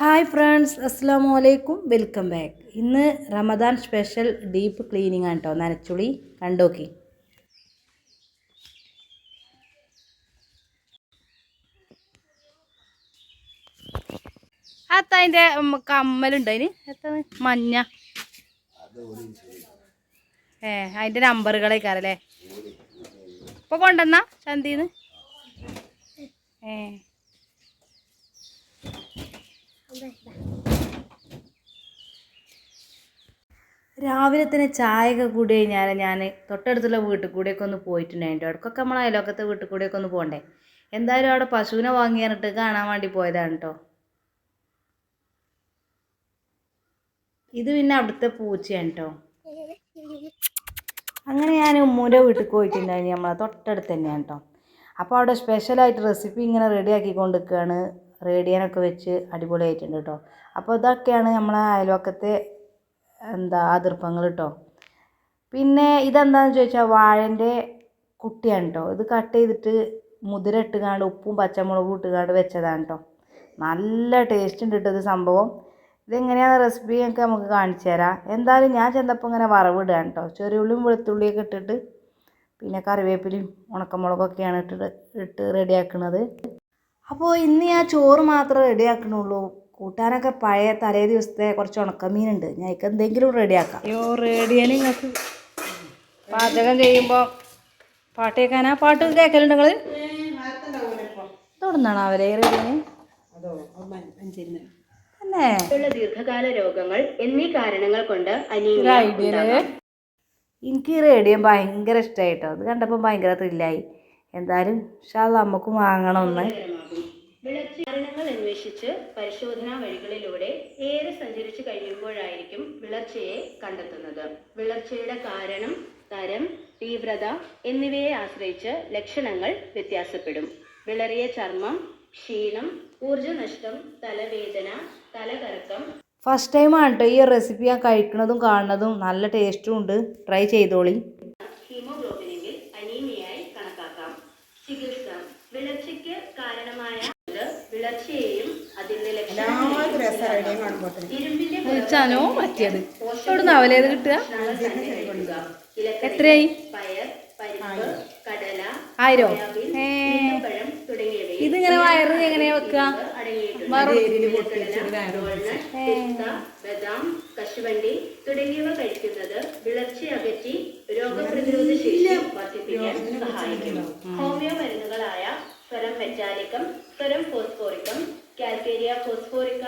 Hi friends അസ്സാം വലൈക്കും welcome back ഇന്ന് റമദാൻ സ്പെഷ്യൽ ഡീപ്പ് ക്ലീനിങ് ആണ് കേട്ടോ നനച്ചുളി കണ്ടോക്കി. അത്ത അതിന്റെ കമ്മലുണ്ട് അതിന്? എത്ര മഞ്ഞ. ഏ അതിന്റെ നമ്പറുകളേക്കാറല്ലേ ഇപ്പൊ കൊണ്ടുവന്ന? ചന്തീന്ന്? ഏ. രാവിലെ തന്നെ ചായയൊക്കെ കൂടി കഴിഞ്ഞാൽ ഞാൻ തൊട്ടടുത്തുള്ള വീട്ടിൽ കൂടെയൊക്കെ ഒന്ന് പോയിട്ടുണ്ടായിരുന്നു ഇടയ്ക്കൊക്കെ നമ്മൾ അയലോക്കത്തെ വീട്ടിൽ കൂടെയൊക്കെ ഒന്ന് പോകണ്ടേ? എന്തായാലും അവിടെ പശുവിനെ വാങ്ങി പറഞ്ഞിട്ട് കാണാൻ വേണ്ടി പോയതാണ് കേട്ടോ ഇത് പിന്നെ അവിടുത്തെ പൂച്ചയാണ് കേട്ടോ അങ്ങനെ ഞാൻ ഉമ്മൂന്റെ വീട്ടിൽ പോയിട്ടുണ്ടായിരുന്നു നമ്മളെ തൊട്ടടുത്ത് തന്നെയാണ് കേട്ടോ. അപ്പോൾ അവിടെ സ്പെഷ്യലായിട്ട് റെസിപ്പി ഇങ്ങനെ റെഡിയാക്കി കൊണ്ടിരിക്കുകയാണ് റേഡിയനൊക്കെ വെച്ച് അടിപൊളിയായിട്ടുണ്ട് കേട്ടോ. അപ്പോൾ ഇതൊക്കെയാണ് നമ്മളെ അയൽവക്കത്തെ എന്താ അതിർപ്പങ്ങൾ കേട്ടോ. പിന്നെ ഇതെന്താണെന്ന് ചോദിച്ചാൽ വാഴന്റെ കുട്ടിയാണ് കേട്ടോ. ഇത് കട്ട് ചെയ്തിട്ട് മുതിര ഇട്ടുകാണ്ട് ഉപ്പും പച്ചമുളകും ഇട്ടുകാണ്ട് വെച്ചതാണ് കേട്ടോ. നല്ല ടേസ്റ്റ് ഉണ്ട് കേട്ടോ ഇത് സംഭവം. ഇതെങ്ങനെയാണ് റെസിപ്പി ഒക്കെ നമുക്ക് കാണിച്ചു തരാം. എന്തായാലും ഞാൻ ചെന്നപ്പോൾ ഇങ്ങനെ വറവിടുകയാണ് കേട്ടോ. ചെറിയുള്ളിയും വെളുത്തുള്ളിയൊക്കെ ഇട്ടിട്ട് പിന്നെ കറിവേപ്പിലയും ഉണക്കമുളകൊക്കെയാണ് ഇട്ടിട്ട് ഇട്ട് റെഡിയാക്കുന്നത് അപ്പോൾ ഇന്ന് ഞാൻ ചോറ് മാത്രമേ റെഡിയാക്കണുള്ളൂ. കൂട്ടാനൊക്കെ പഴയ തലേ ദിവസത്തെ കുറച്ച് ഉണക്കമീനുണ്ട്. ഞാൻ എന്തെങ്കിലും റെഡിയാക്കാം. അയ്യോ റേഡിയന് നിങ്ങൾക്ക് പാചകം ചെയ്യുമ്പോൾ പാട്ട് കേൾക്കാനാ? പാട്ട് കേൾക്കലുണ്ട് നിങ്ങൾ തുടർന്നാണ് അവരെ റേഡിയന് തന്നെ ദീർഘകാല രോഗങ്ങൾ എന്നീ കാരണങ്ങൾ കൊണ്ട് അനീമിയ എനിക്ക് ഈ റേഡിയോ ഭയങ്കര ഇഷ്ടമായിട്ടോ അത് കണ്ടപ്പോൾ ഭയങ്കര ത്രില്ലായി എന്തായാലും ഷാൾ നമുക്ക് വാങ്ങണം ഒന്ന്. വിളർച്ച കാരണങ്ങൾ അന്വേഷിച്ച് പരിശോധനാ വഴികളിലൂടെ ഏറെ സഞ്ചരിച്ചു കഴിയുമ്പോഴായിരിക്കും വിളർച്ചയെ കണ്ടെത്തുന്നത്. വിളർച്ചയുടെ കാരണം തരം തീവ്രത എന്നിവയെ ആശ്രയിച്ച് ലക്ഷണങ്ങൾ വ്യത്യാസപ്പെടും. വിളറിയ ചർമ്മം ക്ഷീണം ഊർജനഷ്ടം തലവേദന തലകറക്കം. ഫസ്റ്റ് ടൈം കേട്ടോ ഈ റെസിപ്പി ഞാൻ കഴിക്കുന്നതും കാണുന്നതും. നല്ല ടേസ്റ്റും ഉണ്ട്. ട്രൈ ചെയ്തോളി. ഹീമോഗ്ലോബിനിൽ അനീമിയായി കണക്കാക്കാം. ചികിത്സ വിളർച്ചയ്ക്ക് കാരണമായ വിളർച്ചയെയും അതിന്റെ പറ്റിയത്? എവിടുന്ന് അവലേത് കിട്ടുക? എത്രയായി? പയർ പരിപ്പ് കടല ആയിരോ? ഇതിങ്ങനെ വയറ് എങ്ങനെ വെക്കുക? ബദാം കശുവണ്ടി തുടങ്ങിയവ കഴിക്കുന്നത് വിളർച്ച അകറ്റി രോഗപ്രതിരോധ ശേഷി വർദ്ധിപ്പിക്കാൻ സഹായിക്കുന്നു. ഹോമിയോ മരുന്നുകളായ സ്വരം മെറ്റാലിക്കം സ്വരം phosphoricum calcarea phosphorica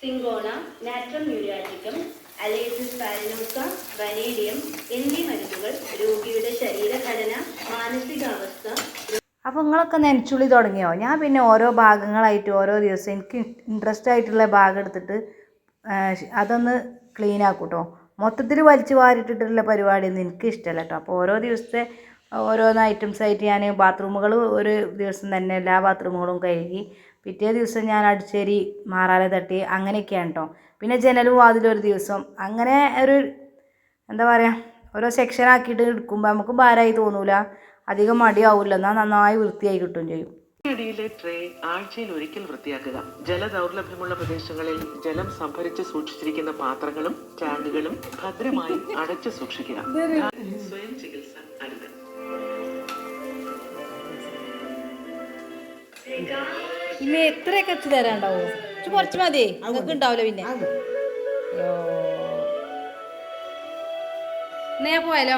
cinchona natrum muriaticum aletris farinosa vanadium എന്നീ മരുന്നുകൾ രോഗിയുടെ ശരീരഘടന മാനസികാവസ്ഥ അപ്പോൾ നിങ്ങളൊക്കെ നനച്ചുള്ളി തുടങ്ങിയോ? ഞാൻ പിന്നെ ഓരോ ഭാഗങ്ങളായിട്ട് ഓരോ ദിവസം എനിക്ക് ഇൻട്രസ്റ്റ് ആയിട്ടുള്ള ഭാഗം എടുത്തിട്ട് അതൊന്ന് ക്ലീൻ ആക്കും കേട്ടോ മൊത്തത്തിൽ വലിച്ചു വാരിട്ടിട്ടുള്ള പരിപാടിയൊന്നും എനിക്ക് ഇഷ്ടമല്ല കേട്ടോ അപ്പോൾ ഓരോ ദിവസത്തെ ഓരോന്ന് ഐറ്റംസ് ആയിട്ട് ഞാൻ ബാത്റൂമുകൾ ഒരു ദിവസം തന്നെ എല്ലാ ബാത്റൂമുകളും കഴുകി പിറ്റേ ദിവസം ഞാൻ അടിച്ചേരി മാറാല തട്ടി അങ്ങനെയൊക്കെയാണ് കേട്ടോ പിന്നെ ജനലും വാതിലും ഒരു ദിവസം. അങ്ങനെ ഒരു എന്താ പറയുക ഓരോ സെക്ഷൻ ആക്കിയിട്ട് എടുക്കുമ്പോൾ നമുക്ക് ഭാരമായി തോന്നൂല. അധികം മടിയാവില്ല എന്നാൽ നന്നായി വൃത്തിയായി കിട്ടുകയും ചെയ്യും. അടിയിലെ ട്രേ ആഴ്ചയിൽ ഒരിക്കൽ വൃത്തിയാക്കുക. ജലദൗർലഭ്യമുള്ള പ്രദേശങ്ങളിൽ ജലം സംഭരിച്ച് സൂക്ഷിച്ചിരിക്കുന്ന പാത്രങ്ങളും ടാങ്കുകളും ഭദ്രമായി അടച്ചു സൂക്ഷിക്കുക. സ്വയം ചികിത്സ അരുത് ഇനി എത്രയൊക്കെ എത്തി തരാണ്ടാവോ കുറച്ച് മതി. നിങ്ങൾക്ക് ഉണ്ടാവില്ല പിന്നെ. എന്നാ പോയാലോ?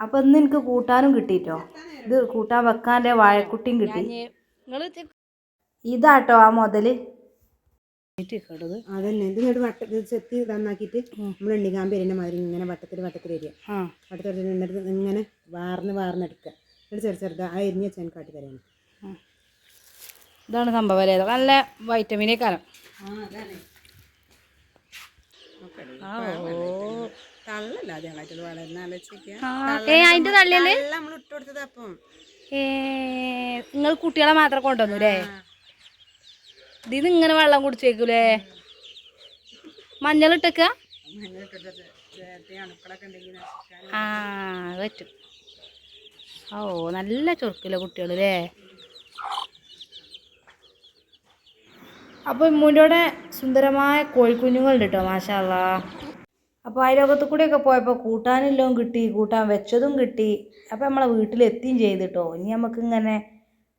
അപ്പൊ ഇന്ന് എനിക്ക് കൂട്ടാനും കിട്ടിട്ടോ? ഇത് കൂട്ടാൻ വെക്കാന്റെ വാഴക്കുട്ടിയും കിട്ടി. ഇതാട്ടോ ആ മുതൽ. അതന്നെ. ഇത് ഇങ്ങോട്ട് വട്ടത്തിൽ ചെത്തി നന്നാക്കിയിട്ട് നമ്മൾ എണ്ണിക്കാമ്പ് എരിഞ്ഞ മാതിരി ഇങ്ങനെ വട്ടത്തിൽ വട്ടത്തിൽ എരിയ. ആ. വട്ടത്തിൽ എന്നിട്ട് ഇങ്ങനെ വാർന്ന് വാർന്നെടുക്കുക എന്നിട്ട് ചെറു ചെറുത് ആ എരിഞ്ഞ വെച്ചാൽ കാട്ടി തരാണ് ഇതാണ് സംഭവം അല്ലേ നല്ല വൈറ്റമിനെ കാലം തള്ളല്ല ഞങ്ങളായിട്ട് വളരുന്ന ആലോചിക്കുക. ഏ അതിന്റെ തള്ളിയല്ലേ നമ്മൾ ഇട്ട് കൊടുത്തത് അപ്പം. ഏ നിങ്ങൾ കുട്ടികളെ മാത്രം കൊണ്ടുവന്നു അല്ലേ? ഇതിന് ഇങ്ങനെ വെള്ളം കുടിച്ചേക്കൂലേ? മഞ്ഞളിട്ടക്ക ആ പറ്റും. ഓ നല്ല ചൊറുക്കില്ല കുട്ടികൾ അല്ലേ? അപ്പോൾ ഇമ്മൂന്റെ സുന്ദരമായ കോഴിക്കുഞ്ഞുങ്ങളുണ്ട് കേട്ടോ മാഷാല്ല അപ്പോൾ അയലോകത്ത് കൂടെയൊക്കെ പോയപ്പോൾ കൂട്ടാനെല്ലാം കിട്ടി കൂട്ടാൻ വെച്ചതും കിട്ടി. അപ്പോൾ നമ്മളെ വീട്ടിലെത്തുകയും ചെയ്തിട്ടോ. ഇനി നമുക്ക് ഇങ്ങനെ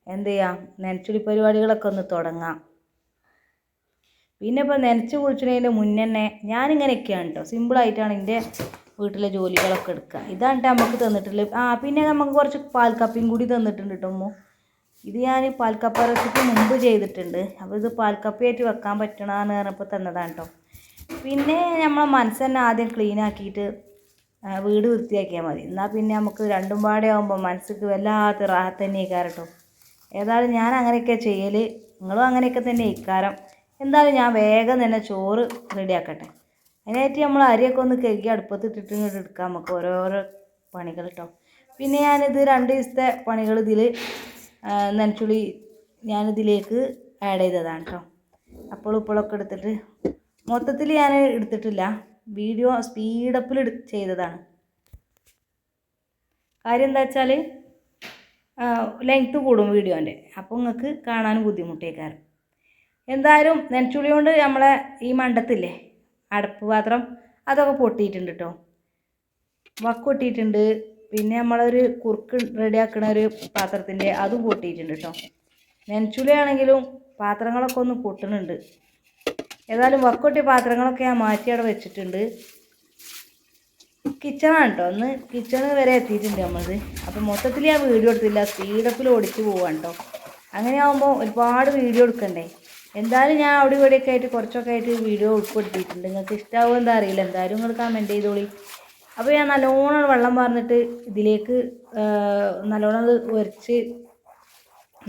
എന്ത് ചെയ്യാം? നനച്ചുടി പരിപാടികളൊക്കെ ഒന്ന് തുടങ്ങാം. പിന്നെ ഇപ്പോൾ നനച്ച് കുളിച്ചതിന്റെ മുന്നേ തന്നെ ഞാനിങ്ങനെയൊക്കെയാണ് കേട്ടോ സിമ്പിളായിട്ടാണ് എന്റെ വീട്ടിലെ ജോലികളൊക്കെ എടുക്കുക ഇതാണ് നമുക്ക് തന്നിട്ടുള്ളത് ആ പിന്നെ നമുക്ക് കുറച്ച് പാൽക്കപ്പിയും കൂടി തന്നിട്ടുണ്ട് കേട്ടോ ഇത് ഞാൻ പാൽക്കപ്പ റെസിപ്പി മുമ്പ് ചെയ്തിട്ടുണ്ട്. അപ്പോൾ ഇത് പാൽക്കപ്പയായിട്ട് വെക്കാൻ പറ്റണമെന്ന് പറഞ്ഞപ്പോൾ തന്നതാണ് കേട്ടോ പിന്നെ നമ്മളെ മനസ്സ് തന്നെ ആദ്യം ക്ലീൻ ആക്കിയിട്ട് വീട് വൃത്തിയാക്കിയാൽ മതി. എന്നാൽ പിന്നെ നമുക്ക് രണ്ടും പാടെ ആകുമ്പോൾ മനസ്സിക്ക് വല്ലാത്ത റാഹത്ത് തന്നെ കേട്ടോ ഏതായാലും ഞാൻ അങ്ങനെയൊക്കെ ചെയ്യൽ നിങ്ങളും അങ്ങനെയൊക്കെ തന്നെ ഇക്കാരം. എന്തായാലും ഞാൻ വേഗം തന്നെ ചോറ് റെഡിയാക്കട്ടെ അതിനായിട്ട് നമ്മൾ അരിയൊക്കെ ഒന്ന് കഴുകി അടുപ്പത്ത് ഇട്ടിട്ട് ഇങ്ങോട്ട് എടുക്കാം നമുക്ക് ഓരോരോ പണികൾ കേട്ടോ പിന്നെ ഞാനിത് രണ്ട് ദിവസത്തെ പണികൾ ഇതിൽ നനച്ചുള്ളി ഞാനിതിലേക്ക് ആഡ് ചെയ്തതാണ് കേട്ടോ അപ്പോൾ ഇപ്പോഴൊക്കെ എടുത്തിട്ട് മൊത്തത്തിൽ ഞാൻ എടുത്തിട്ടില്ല. വീഡിയോ സ്പീഡപ്പിൽ ചെയ്തതാണ്. കാര്യം എന്താ വെച്ചാൽ ലെങ്ത്ത് കൂടും വീഡിയോന്റെ. അപ്പോൾ നിങ്ങൾക്ക് കാണാൻ ബുദ്ധിമുട്ടേക്കാരം. എന്തായാലും നെൻച്ചുള്ളി കൊണ്ട് നമ്മളെ ഈ മണ്ടത്തില്ലേ അടപ്പ് പാത്രം അതൊക്കെ പൊട്ടിയിട്ടുണ്ട് കേട്ടോ വക്ക് പൊട്ടിയിട്ടുണ്ട്. പിന്നെ നമ്മളൊരു കുറുക്ക് റെഡിയാക്കണ ഒരു പാത്രത്തിന്റെ അതും പൊട്ടിയിട്ടുണ്ട് കേട്ടോ നെൻച്ചുള്ളി ആണെങ്കിലും പാത്രങ്ങളൊക്കെ ഒന്ന് പൊട്ടുന്നുണ്ട് ഏതായാലും വക്കൊട്ടിയ പാത്രങ്ങളൊക്കെ ഞാൻ മാറ്റി അവിടെ വെച്ചിട്ടുണ്ട്. കിച്ചണാണ് കേട്ടോ ഒന്ന് കിച്ചണ് വരെ എത്തിയിട്ടുണ്ട് നമ്മളത് അപ്പോൾ മൊത്തത്തിൽ ഞാൻ വീഡിയോ എടുത്തില്ല. സ്പീഡപ്പിൽ ഓടിച്ച് പോവാണ് കേട്ടോ അങ്ങനെ ആകുമ്പോൾ ഒരുപാട് വീഡിയോ എടുക്കണ്ടേ? എന്തായാലും ഞാൻ അവിടെ ഇവിടെയൊക്കെ ആയിട്ട് കുറച്ചൊക്കെ ആയിട്ട് വീഡിയോ ഉൾപ്പെടുത്തിയിട്ടുണ്ട്. നിങ്ങൾക്ക് ഇഷ്ടമാവും എന്താ അറിയില്ല. എന്തായാലും നിങ്ങൾ കമന്റ് ചെയ്തോളി. അപ്പോൾ ഞാൻ നല്ലോണം വെള്ളം പറഞ്ഞിട്ട് ഇതിലേക്ക് നല്ലോണം അത് ഉരച്ച്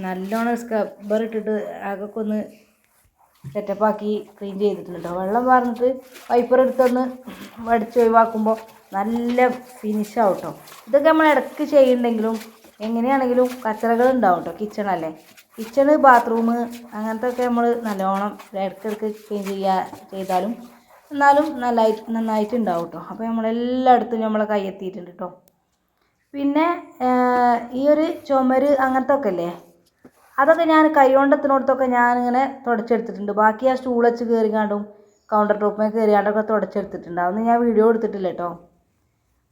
നല്ലോണം സ്ക്രബ്ബർ ഇട്ടിട്ട് അതൊക്കെ ഒന്ന് സെറ്റപ്പാക്കി ക്ലീൻ ചെയ്തിട്ടുണ്ട്. വെള്ളം വാർന്നിട്ട് വൈപ്പർ എടുത്തൊന്ന് വടിച്ച് ഒഴിവാക്കുമ്പോൾ നല്ല ഫിനിഷാവും കേട്ടോ ഇതൊക്കെ നമ്മൾ ഇടയ്ക്ക് ചെയ്യുന്നുണ്ടെങ്കിലും എങ്ങനെയാണെങ്കിലും കച്ചറകൾ ഉണ്ടാവും കേട്ടോ കിച്ചണല്ലേ കിച്ചണ് ബാത്റൂം അങ്ങനത്തെ ഒക്കെ നമ്മൾ നല്ലോണം ഇടയ്ക്കിടയ്ക്ക് ക്ലീൻ ചെയ്യുക ചെയ്താലും എന്നാലും നന്നായിട്ട് ഉണ്ടാവും കേട്ടോ അപ്പോൾ നമ്മളെല്ലായിടത്തും നമ്മളെ കൈ എത്തിയിട്ടുണ്ട് കേട്ടോ പിന്നെ ഈ ഒരു ചുമര് അങ്ങനത്തെ ഒക്കെ അല്ലേ അതൊക്കെ ഞാൻ കൈകൊണ്ടത്തിനോടത്തൊക്കെ ഞാനിങ്ങനെ തുടച്ചെടുത്തിട്ടുണ്ട്. ബാക്കി ആ സ്റ്റൂൾ വെച്ച് കയറിക്കാണ്ടും കൗണ്ടർ ടോപ്പിൽ കയറിയാണ്ടൊക്കെ തുടച്ചെടുത്തിട്ടുണ്ട്. അതൊന്നും ഞാൻ വീഡിയോ എടുത്തിട്ടില്ല കേട്ടോ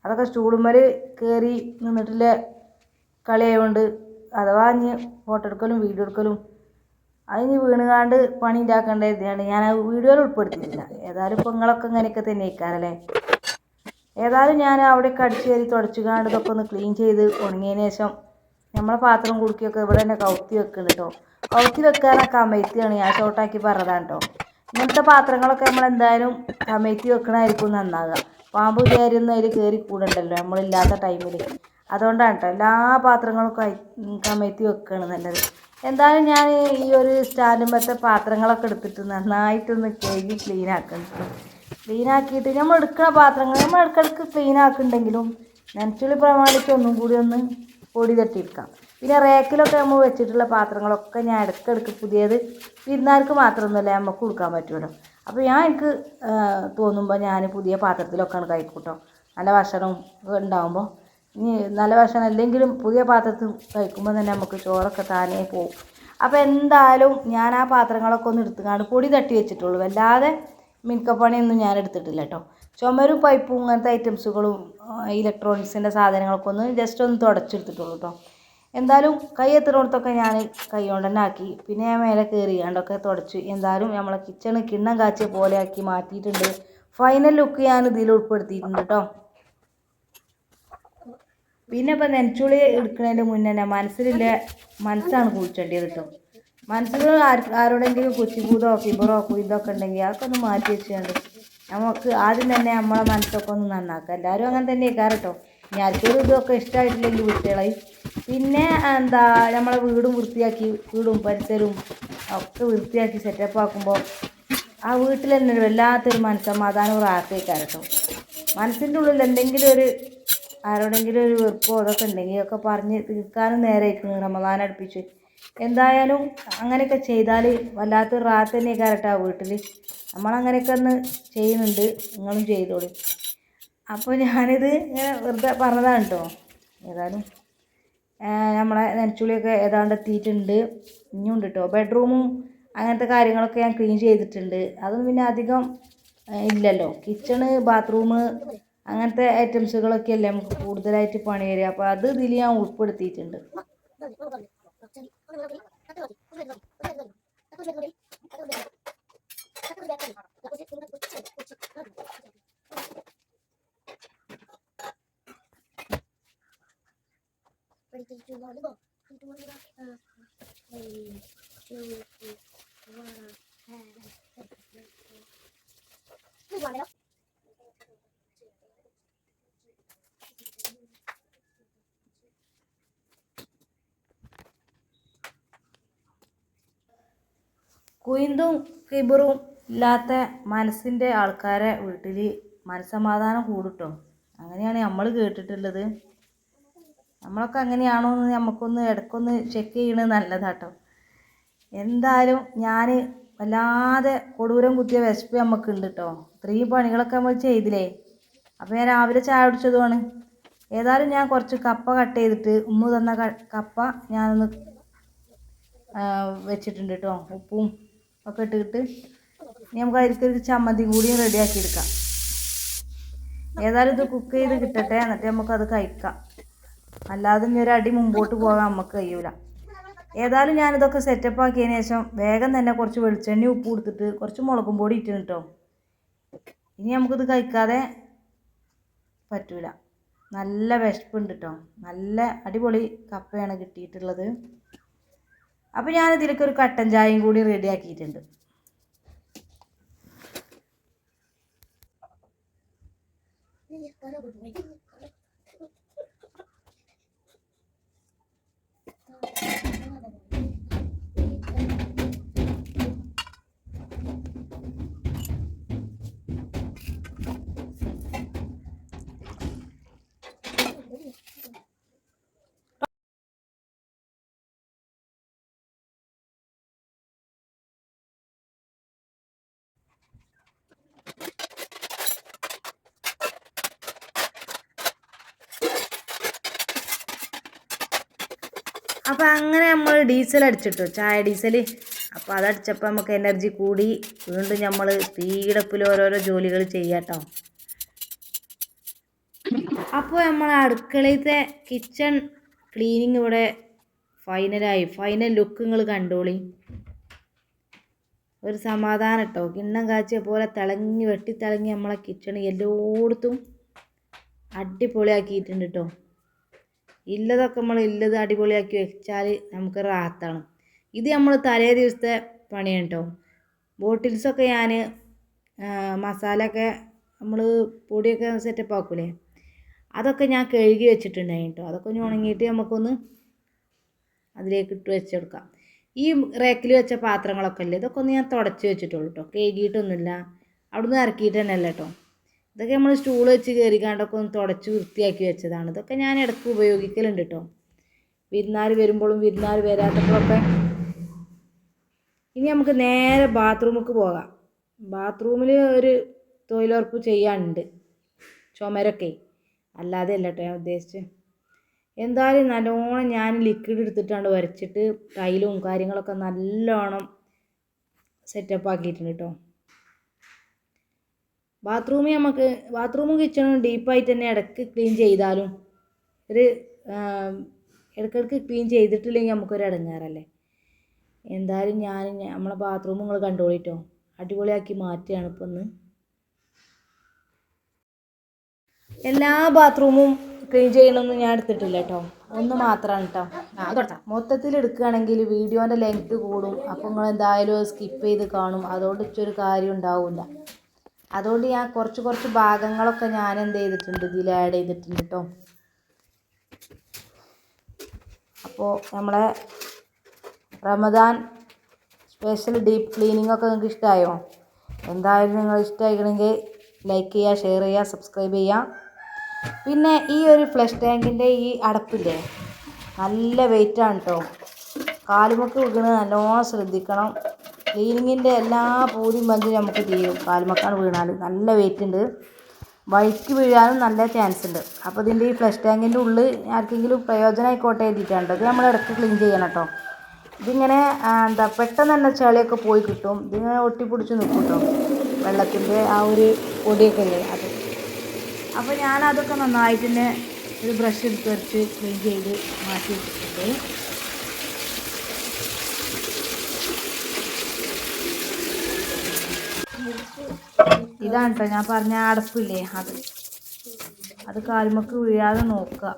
അതൊക്കെ സ്റ്റൂളുമ്മൽ കയറി നിന്നിട്ടില്ല കളിയായതുകൊണ്ട് അഥവാ ഇനി ഫോട്ടോ എടുക്കലും വീഡിയോ എടുക്കലും അതിന് വീണുകാണ്ട് പണി ഉണ്ടാക്കേണ്ട ഇതാണ് ഞാൻ വീഡിയോയിൽ ഉൾപ്പെടുത്തിയിട്ടില്ല. ഏതായാലും ഇപ്പോൾ നിങ്ങളൊക്കെ ഇങ്ങനെയൊക്കെ തന്നെ ഇരിക്കാറല്ലേ ഏതായാലും ഞാൻ അവിടെയൊക്കെ അടിച്ച് കയറി തുടച്ചു കാണ്ട് ഇതൊക്കെ ഒന്ന് ക്ലീൻ ചെയ്ത് ഉണങ്ങിയതിന് ശേഷം നമ്മളെ പാത്രം കുടുക്കിയൊക്കെ ഇവിടെ തന്നെ കൗത്തി വെക്കുന്നുണ്ട് കേട്ടോ കൗത്തി വെക്കാനൊക്കെ അമേത്തിയാണ്. ഞാൻ ഷോർട്ടാക്കി പറഞ്ഞതാണ് കേട്ടോ ഇങ്ങനത്തെ പാത്രങ്ങളൊക്കെ നമ്മൾ എന്തായാലും അമേത്തി വെക്കണമായിരിക്കും നന്നാകുക പാമ്പ് കയറിയൊന്നും അതിൽ കയറി കൂടണ്ടല്ലോ. നമ്മളില്ലാത്ത ടൈമിൽ അതുകൊണ്ടാണ് കേട്ടോ എല്ലാ പാത്രങ്ങളും കൈ കമഴ്ത്തി വെക്കുകയാണ് നല്ലത്. എന്തായാലും ഞാൻ ഈ ഒരു സ്റ്റാൻഡുമ്പത്തെ പാത്രങ്ങളൊക്കെ എടുത്തിട്ട് നന്നായിട്ടൊന്ന് കഴുകി ക്ലീൻ ആക്കുന്നുണ്ട് ക്ലീൻ ആക്കിയിട്ട് നമ്മൾ എടുക്കുന്ന പാത്രങ്ങൾ നമ്മൾ ഇടയ്ക്കിടയ്ക്ക് ക്ലീൻ ആക്കുന്നുണ്ടെങ്കിലും നനച്ചുള്ളി പ്രമാണിച്ച് ഒന്നും കൂടി ഒന്ന് പൊടി തട്ടിയെടുക്കാം. പിന്നെ റേക്കിലൊക്കെ നമ്മൾ വെച്ചിട്ടുള്ള പാത്രങ്ങളൊക്കെ ഞാൻ ഇടയ്ക്കിടയ്ക്ക് പുതിയത് വിരുന്നാർക്ക് മാത്രമൊന്നുമല്ല നമുക്ക് കൊടുക്കാൻ പറ്റുമല്ലോ. അപ്പോൾ ഞാൻ എനിക്ക് തോന്നുമ്പോൾ ഞാൻ പുതിയ പാത്രത്തിലൊക്കെയാണ് കഴിക്കൂട്ടോ. നല്ല ഭക്ഷണം ഉണ്ടാകുമ്പോൾ ഇനി നല്ല ഭക്ഷണം അല്ലെങ്കിലും പുതിയ പാത്രത്തിൽ കഴിക്കുമ്പോൾ തന്നെ നമുക്ക് ചോറൊക്കെ താനേ പോകും അപ്പോൾ എന്തായാലും ഞാൻ ആ പാത്രങ്ങളൊക്കെ ഒന്ന് എടുത്തുകൊണ്ട് പൊടി തട്ടി വെച്ചിട്ടുള്ളൂ. വല്ലാതെ മിനുക്കപ്പണിയൊന്നും ഞാൻ എടുത്തിട്ടില്ല കേട്ടോ. ചുമരും പൈപ്പും ഇങ്ങനത്തെ ഐറ്റംസുകളും ഇലക്ട്രോണിക്സിന്റെ സാധനങ്ങളൊക്കെ ഒന്ന് ജസ്റ്റ് ഒന്ന് തുടച്ചെടുത്തിട്ടുള്ളൂ കേട്ടോ എന്തായാലും കൈ എത്തുന്നിടത്തൊക്കെ ഞാൻ കൈ കൊണ്ട് തന്നെ ആക്കി. പിന്നെ ഞാൻ മേലെ കയറി കണ്ടൊക്കെ തുടച്ചു. എന്തായാലും നമ്മളെ കിച്ചണ് കിണ്ണം കാച്ചിയ പോലെ ആക്കി മാറ്റിയിട്ടുണ്ട്. ഫൈനൽ ലുക്ക് ഞാൻ ഇതിൽ ഉൾപ്പെടുത്തിയിട്ടുണ്ട് കേട്ടോ പിന്നെ ഇപ്പം നെൻച്ചുളി എടുക്കുന്നതിന്റെ മുന്നേ തന്നെ മനസ്സിലില്ല മനസ്സാണ് കുഴിച്ചേണ്ടത് കേട്ടോ മനസ്സിൽ ആര് ആരോടെങ്കിലും കുച്ചിപൂതോ ഫിബറോ കുയിതൊക്കെ ഉണ്ടെങ്കിൽ അതൊക്കെ ഒന്ന് മാറ്റി വെച്ചുകൊണ്ട് നമുക്ക് ആദ്യം തന്നെ നമ്മളെ മനസ്സൊക്കെ ഒന്ന് നന്നാക്കുക. എല്ലാവരും അങ്ങനെ തന്നെ കേട്ടോ ഇനി ഇതൊക്കെ ഇഷ്ടമായിട്ടില്ലെങ്കിൽ വിട്ടുകളായി പിന്നെ എന്താ നമ്മളെ വീടും വൃത്തിയാക്കി വീടും പരിസരവും ഒക്കെ വൃത്തിയാക്കി സെറ്റപ്പ് ആക്കുമ്പോൾ ആ വീട്ടിൽ തന്നെ ഒരു വല്ലാത്തൊരു മനസ്സമാധാനവും റാക്കേക്കാറ് കേട്ടോ മനസ്സിന്റെ ഉള്ളിൽ എന്തെങ്കിലും ഒരു ആരോടെങ്കിലും ഒരു വെറുപ്പോ അതൊക്കെ ഉണ്ടെങ്കിൽ ഒക്കെ പറഞ്ഞ് തീർക്കാനും നേരെയായിരിക്കും റമദാൻ അടുപ്പിച്ച് എന്തായാലും അങ്ങനെയൊക്കെ ചെയ്താൽ വല്ലാത്ത റാത്ത് തന്നെ കയറട്ടെ ആ വീട്ടിൽ നമ്മളങ്ങനെയൊക്കെ ഒന്ന് ചെയ്യുന്നുണ്ട് നിങ്ങളും ചെയ്തോളി. അപ്പോൾ ഞാനിത് ഇങ്ങനെ വെറുതെ പറഞ്ഞതാണ് കേട്ടോ ഏതായാലും നമ്മളെ നനച്ചുള്ളിയൊക്കെ ഏതാണ്ട് എത്തിയിട്ടുണ്ട്. ഇനിയും ഉണ്ട് കേട്ടോ ബെഡ്റൂമും അങ്ങനത്തെ കാര്യങ്ങളൊക്കെ ഞാൻ ക്ലീൻ ചെയ്തിട്ടുണ്ട്. അതൊന്നും പിന്നെ അധികം ഇല്ലല്ലോ. കിച്ചണ് ബാത്റൂം അങ്ങനത്തെ ഐറ്റംസുകളൊക്കെ അല്ലേ നമുക്ക് കൂടുതലായിട്ട് പണി വരിക. അപ്പോൾ അത് ഇതിൽ ഞാൻ ഉൾപ്പെടുത്തിയിട്ടുണ്ട്. Ready to do more, little. Do more, little. Uh, three, two, one. കുയിന്തും കിബറും ഇല്ലാത്ത മനസ്സിന്റെ ആൾക്കാരെ വീട്ടിൽ മനസ്സമാധാനം കൂടുട്ടോ. അങ്ങനെയാണ് നമ്മൾ കേട്ടിട്ടുള്ളത്. നമ്മളൊക്കെ അങ്ങനെയാണോ എന്ന് നമുക്കൊന്ന് ഇടയ്ക്കൊന്ന് ചെക്ക് ചെയ്യണത് നല്ലതാട്ടോ. എന്തായാലും ഞാൻ വല്ലാതെ കൊടൂരം കുത്തിയ വിശപ്പ് നമുക്കുണ്ട് കേട്ടോ ഇത്രയും പണികളൊക്കെ നമ്മൾ ചെയ്തില്ലേ? അപ്പോൾ ഞാൻ രാവിലെ ചായ കുടിച്ചതുമാണ്. ഏതായാലും ഞാൻ കുറച്ച് കപ്പ കട്ട് ചെയ്തിട്ട് ഉമ്മ തന്ന കപ്പ ഞാനൊന്ന് വെച്ചിട്ടുണ്ട് കേട്ടോ ഉപ്പും ഒക്കെ ഇട്ടിട്ട് ഇനി നമുക്ക് അതിലേക്ക് ചമ്മന്തി കൂടിയും ആക്കി എടുക്കാം. ഏതായാലും ഇത് കുക്ക് ചെയ്ത് കിട്ടട്ടെ. എന്നിട്ട് നമുക്കത് കഴിക്കാം. അല്ലാതെ ഇനി ഒരു അടി മുമ്പോട്ട് പോകാൻ നമുക്ക് കഴിയൂല. ഏതായാലും ഞാനിതൊക്കെ സെറ്റപ്പ് ആക്കിയതിന് ശേഷം വേഗം തന്നെ കുറച്ച് വെളിച്ചെണ്ണ ഉപ്പ് കൊടുത്തിട്ട് കുറച്ച് മുളകും പൊടി ഇട്ടിന് കേട്ടോ ഇനി നമുക്കിത് കഴിക്കാതെ പറ്റൂല. നല്ല വിശപ്പുണ്ട് കേട്ടോ നല്ല അടിപൊളി കപ്പയാണ് കിട്ടിയിട്ടുള്ളത്. അപ്പോൾ ഞാൻ ഇതിലേക്ക് ഒരു കട്ടൻ ചായയും കൂടി റെഡിയാക്കിയിട്ടുണ്ട് അപ്പോൾ അങ്ങനെ നമ്മൾ ഡീസൽ അടിച്ചിട്ടു ചായ ഡീസൽ അപ്പോൾ അതടിച്ചപ്പോൾ നമുക്ക് എനർജി കൂടി. വീണ്ടും നമ്മൾ സ്പീഡപ്പിൽ ഓരോരോ ജോലികൾ ചെയ്യാട്ടോ. അപ്പോൾ നമ്മൾ അടുക്കളയിലത്തെ കിച്ചൺ ക്ലീനിങ് ഇവിടെ ഫൈനലായി ഫൈനൽ ലുക്ക് നിങ്ങൾ കണ്ടോളി. ഒരു സമാധാനം കേട്ടോ കിണ്ണം കാച്ചിയ പോലെ തിളങ്ങി വെട്ടി തിളങ്ങി നമ്മളെ കിച്ചൺ എല്ലായിടത്തും അടിപൊളിയാക്കിയിട്ടുണ്ട് കേട്ടോ ഇല്ലതൊക്കെ നമ്മൾ ഇല്ലത് അടിപൊളിയാക്കി വെച്ചാൽ നമുക്ക് റാത്താണ്. ഇത് നമ്മൾ തലേ ദിവസത്തെ പണിയാണ് കേട്ടോ ബോട്ടിൽസൊക്കെ ഞാൻ മസാല ഒക്കെ നമ്മൾ പൊടിയൊക്കെ സെറ്റപ്പ് ആക്കൂലേ? അതൊക്കെ ഞാൻ കഴുകി വെച്ചിട്ടുണ്ടായി കേട്ടോ അതൊക്കെ ഒന്ന് ഉണങ്ങിയിട്ട് നമുക്കൊന്ന് അതിലേക്ക് ഇട്ട് വെച്ചെടുക്കാം ഈ റേക്കിൽ വെച്ച പാത്രങ്ങളൊക്കെ അല്ലേ ഇതൊക്കെ ഒന്ന് ഞാൻ തുടച്ച് വെച്ചിട്ടുള്ളൂ കേട്ടോ കഴുകിയിട്ടൊന്നുമില്ല. അവിടുന്ന് ഇറക്കിയിട്ട് തന്നെ അല്ല കേട്ടോ ഇതൊക്കെ നമ്മൾ സ്റ്റൂൾ വെച്ച് കയറിക്കാണ്ടൊക്കെ ഒന്ന് തുടച്ച് വൃത്തിയാക്കി വെച്ചതാണ്. ഇതൊക്കെ ഞാൻ ഇടയ്ക്ക് ഉപയോഗിക്കലുണ്ട് കേട്ടോ വിരുന്നാർ വരുമ്പോഴും വിരുന്നാർ വരാത്തപ്പോഴൊക്കെ ഇനി നമുക്ക് നേരെ ബാത്റൂമിലേക്ക് പോകാം. ബാത്റൂമിൽ ഒരു തൊഴിലുറപ്പ് ചെയ്യാനുണ്ട്. ചുമരൊക്കെ. അല്ലാതെ അല്ല കേട്ടോ ഞാൻ ഉദ്ദേശിച്ച്. എന്തായാലും നല്ലോണം ഞാൻ ലിക്വിഡ് എടുത്തിട്ടാണ് വരച്ചിട്ട് ടൈലും കാര്യങ്ങളൊക്കെ നല്ലോണം സെറ്റപ്പ് ആക്കിയിട്ടുണ്ട് കേട്ടോ ബാത്റൂമിൽ നമുക്ക് ബാത്റൂമും കിച്ചണും ഡീപ്പായിട്ട് തന്നെ ഇടയ്ക്ക് ക്ലീൻ ചെയ്താലും ഒരു ഇടയ്ക്കിടയ്ക്ക് ക്ലീൻ ചെയ്തിട്ടില്ലെങ്കിൽ നമുക്കൊരു ഇടങ്ങാറല്ലേ? എന്തായാലും ഞാൻ നമ്മളെ ബാത്റൂം നിങ്ങൾ കണ്ടോളിട്ടോ അടിപൊളിയാക്കി മാറ്റുകയാണ് ഇപ്പം ഒന്ന് എല്ലാ ബാത്റൂമും ക്ലീൻ ചെയ്യണമെന്ന് ഞാൻ എടുത്തിട്ടില്ല കേട്ടോ ഒന്ന് മാത്രമാണ് കേട്ടോ ആ മൊത്തത്തിൽ എടുക്കുകയാണെങ്കിൽ വീഡിയോന്റെ ലെങ്ത് കൂടും. അപ്പോൾ നിങ്ങൾ എന്തായാലും സ്കിപ്പ് ചെയ്ത് കാണും. അതുകൊണ്ട് ഇച്ചൊരു കാര്യം ഉണ്ടാവില്ല അതുകൊണ്ട് ഞാൻ കുറച്ച് കുറച്ച് ഭാഗങ്ങളൊക്കെ ഞാൻ എന്ത് ചെയ്തിട്ടുണ്ട് ഇതിൽ ആഡ് ചെയ്തിട്ടുണ്ട് കേട്ടോ അപ്പോൾ നമ്മളെ റമദാൻ സ്പെഷ്യൽ ഡീപ്പ് ക്ലീനിങ് ഒക്കെ നിങ്ങൾക്ക് ഇഷ്ടമായോ എന്തായാലും നിങ്ങൾ ഇഷ്ടമായിക്കണമെങ്കിൽ ലൈക്ക് ചെയ്യുക ഷെയർ ചെയ്യുക സബ്സ്ക്രൈബ് ചെയ്യുക. പിന്നെ ഈ ഒരു ഫ്ലഷ് ടാങ്കിന്റെ ഈ അടപ്പില്ലേ? നല്ല വെയിറ്റാണ് കേട്ടോ കാലുമൊക്കെ വിൽക്കുന്നത് നല്ലോണം ശ്രദ്ധിക്കണം. ക്ലീനിങ്ങിന്റെ എല്ലാ പൂതിയും പഞ്ചും നമുക്ക് തീരും. കാലുമക്കാണ് വീണാൽ നല്ല വെയിറ്റ് ഉണ്ട്. വഴിക്ക് വീഴാനും നല്ല ചാൻസ് ഉണ്ട്. അപ്പോൾ ഇതിന്റെ ഈ ഫ്ലഷ് ടാങ്കിന്റെ ഉള്ളിൽ ആർക്കെങ്കിലും പ്രയോജനമായിക്കോട്ടെ എഴുതിയിട്ടുണ്ട് ഇത് നമ്മൾ ഇടയ്ക്ക് ക്ലീൻ ചെയ്യണം കേട്ടോ. ഇതിങ്ങനെ എന്താ പെട്ടെന്ന് തന്നെ ചളിയൊക്കെ പോയി കിട്ടും. ഇതിങ്ങനെ ഒട്ടിപ്പിടിച്ച് നിൽക്കും കേട്ടോ. വെള്ളത്തിന്റെ ആ ഒരു പൊടിയൊക്കെ ഇല്ലേ അത്. അപ്പോൾ ഞാനതൊക്കെ നന്നായിട്ട് തന്നെ ഒരു ബ്രഷ് എടുത്ത് വരച്ച് ക്ലീൻ ചെയ്ത് മാറ്റി വെച്ചിട്ടുണ്ട്. ഇതാണ് കേട്ടോ ഞാൻ പറഞ്ഞ അടപ്പില്ലേ അത്. അത് കാൽമക്ക് വീഴാതെ നോക്കുക.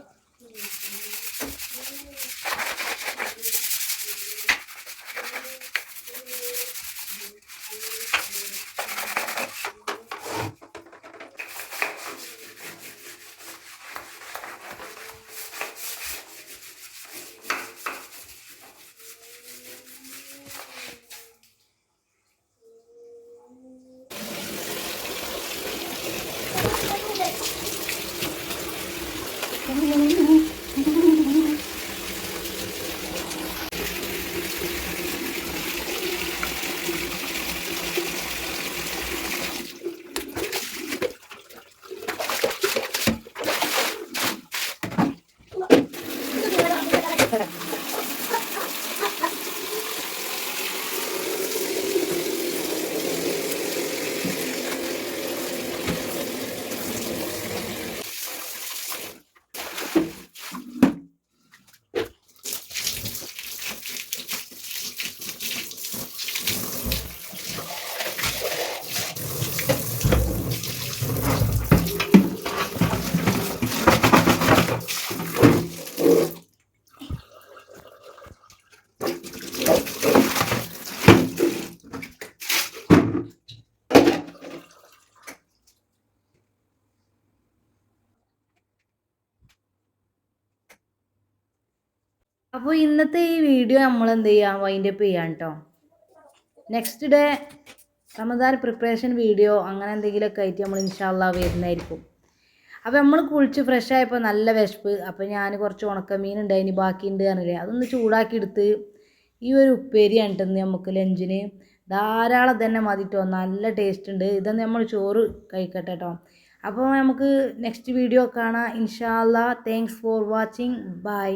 Thank you. അപ്പോൾ ഇന്നത്തെ ഈ വീഡിയോ നമ്മൾ എന്ത് ചെയ്യാം വൈൻഡപ്പ് ചെയ്യാം കേട്ടോ next day Ramadan preparation video അങ്ങനെ എന്തെങ്കിലുമൊക്കെ ആയിട്ട് നമ്മൾ ഇൻഷാല്ല വരുന്നതായിരിക്കും. അപ്പോൾ നമ്മൾ കുളിച്ച് ഫ്രഷ് ആയപ്പോൾ നല്ല വിശപ്പ്. അപ്പോൾ ഞാൻ കുറച്ച് ഉണക്കമീൻ ഉണ്ടായിന് ബാക്കിയുണ്ട് പറഞ്ഞില്ലേ. അതൊന്ന് ചൂടാക്കി എടുത്ത് ഈ ഒരു ഉപ്പേരി ഇന്ന് നമുക്ക് ലഞ്ചിന്. ധാരാളം തന്നെ മതിട്ടോ. നല്ല ടേസ്റ്റ് ഉണ്ട്. ഇതൊന്ന് നമ്മൾ ചോറ് കഴിക്കട്ടെ കേട്ടോ അപ്പോൾ നമുക്ക് നെക്സ്റ്റ് വീഡിയോ കാണാം. ഇൻഷാല്ല താങ്ക്സ് ഫോർ വാച്ചിങ് ബൈ